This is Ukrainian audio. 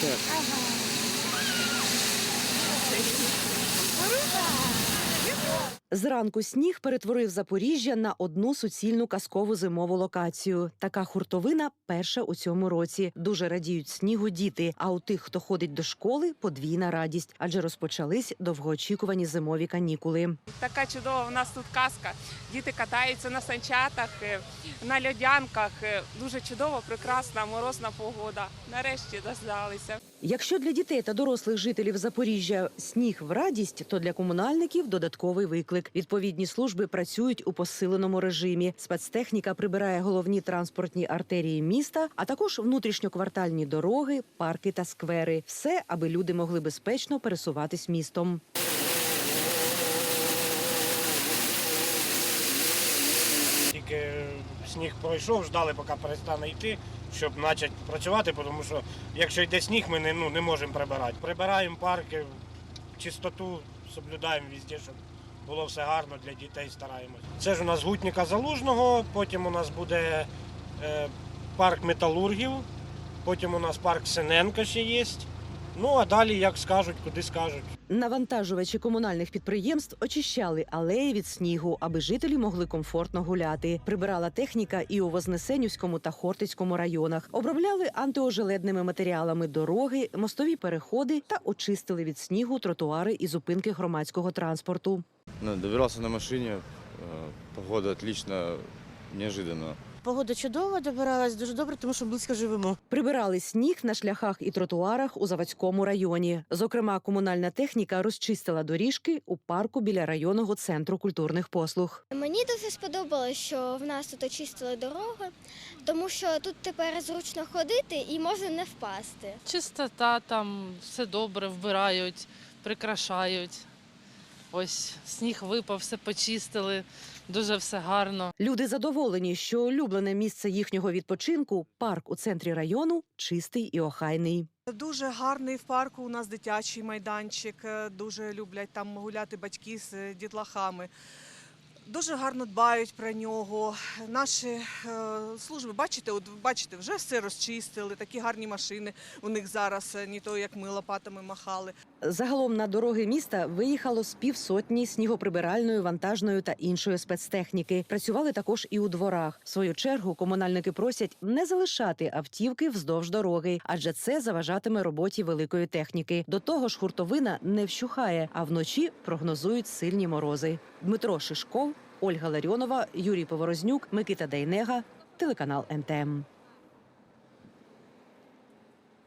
Так. Ага. Ура! Зранку сніг перетворив Запоріжжя на одну суцільну казкову зимову локацію. Така хуртовина перша у цьому році. Дуже радіють снігу діти. А у тих, хто ходить до школи, подвійна радість, адже розпочались довгоочікувані зимові канікули. Така чудова у нас тут казка. Діти катаються на санчатах, е, на льодянках. Е, Дуже чудова, прекрасна, морозна погода. Нарешті дождалися. Якщо для дітей та дорослих жителів Запоріжжя сніг в радість, то для комунальників додатковий виклик. Відповідні служби працюють у посиленому режимі. Спецтехніка прибирає головні транспортні артерії міста, а також внутрішньоквартальні дороги, парки та сквери. Все, аби люди могли безпечно пересуватись містом. Тільки сніг пройшов, ждали, поки перестане йти, щоб почати працювати, тому що якщо йде сніг, ми не, ну, не можемо прибирати. Прибираємо парки, чистоту соблюдаємо везде, щоб було все гарно для дітей, стараємось. Це ж у нас гутніка залужного, потім у нас буде е, парк металургів, потім у нас парк Синенка ще є. Ну а далі, як скажуть, куди скажуть. Навантажувачі комунальних підприємств очищали алеї від снігу, аби жителі могли комфортно гуляти. Прибирала техніка і у Вознесенівському та Хортицькому районах. Обробляли антиожеледними матеріалами дороги, мостові переходи та очистили від снігу тротуари і зупинки громадського транспорту. Ну, добирался на машине, э, погода отлично, неожиданно. Погода чудова, добиралась дуже добре, тому що близько живемо. Прибирали сніг на шляхах і тротуарах у Заводському районі. Зокрема, комунальна техніка розчистила доріжки у парку біля районного центру культурних послуг. Мені дуже сподобалось, що в нас тут очистили дороги, тому що тут тепер зручно ходити і можна не впасти. Чистота там, все добре, вбирають, прикрашають. Ось сніг випав, все почистили, дуже все гарно. Люди задоволені, що улюблене місце їхнього відпочинку парк у центрі району чистий і охайний. Дуже гарний в парку. У нас дитячий майданчик. Дуже люблять там гуляти батьки з дітлахами. Дуже гарно дбають про нього. Наші е, служби, бачите, от бачите, вже все розчистили. Такі гарні машини у них зараз, е, не то як ми лопатами махали. Загалом на дороги міста виїхало з півсотні снігоприбиральної, вантажної та іншої спецтехніки. Працювали також і у дворах. В свою чергу комунальники просять не залишати автівки вздовж дороги, адже це заважатиме роботі великої техніки. До того ж, хуртовина не вщухає, а вночі прогнозують сильні морози. Дмитро Шишков, Ольга Ларіонова, Юрій Поворознюк, Микита Дейнега, телеканал НТМ.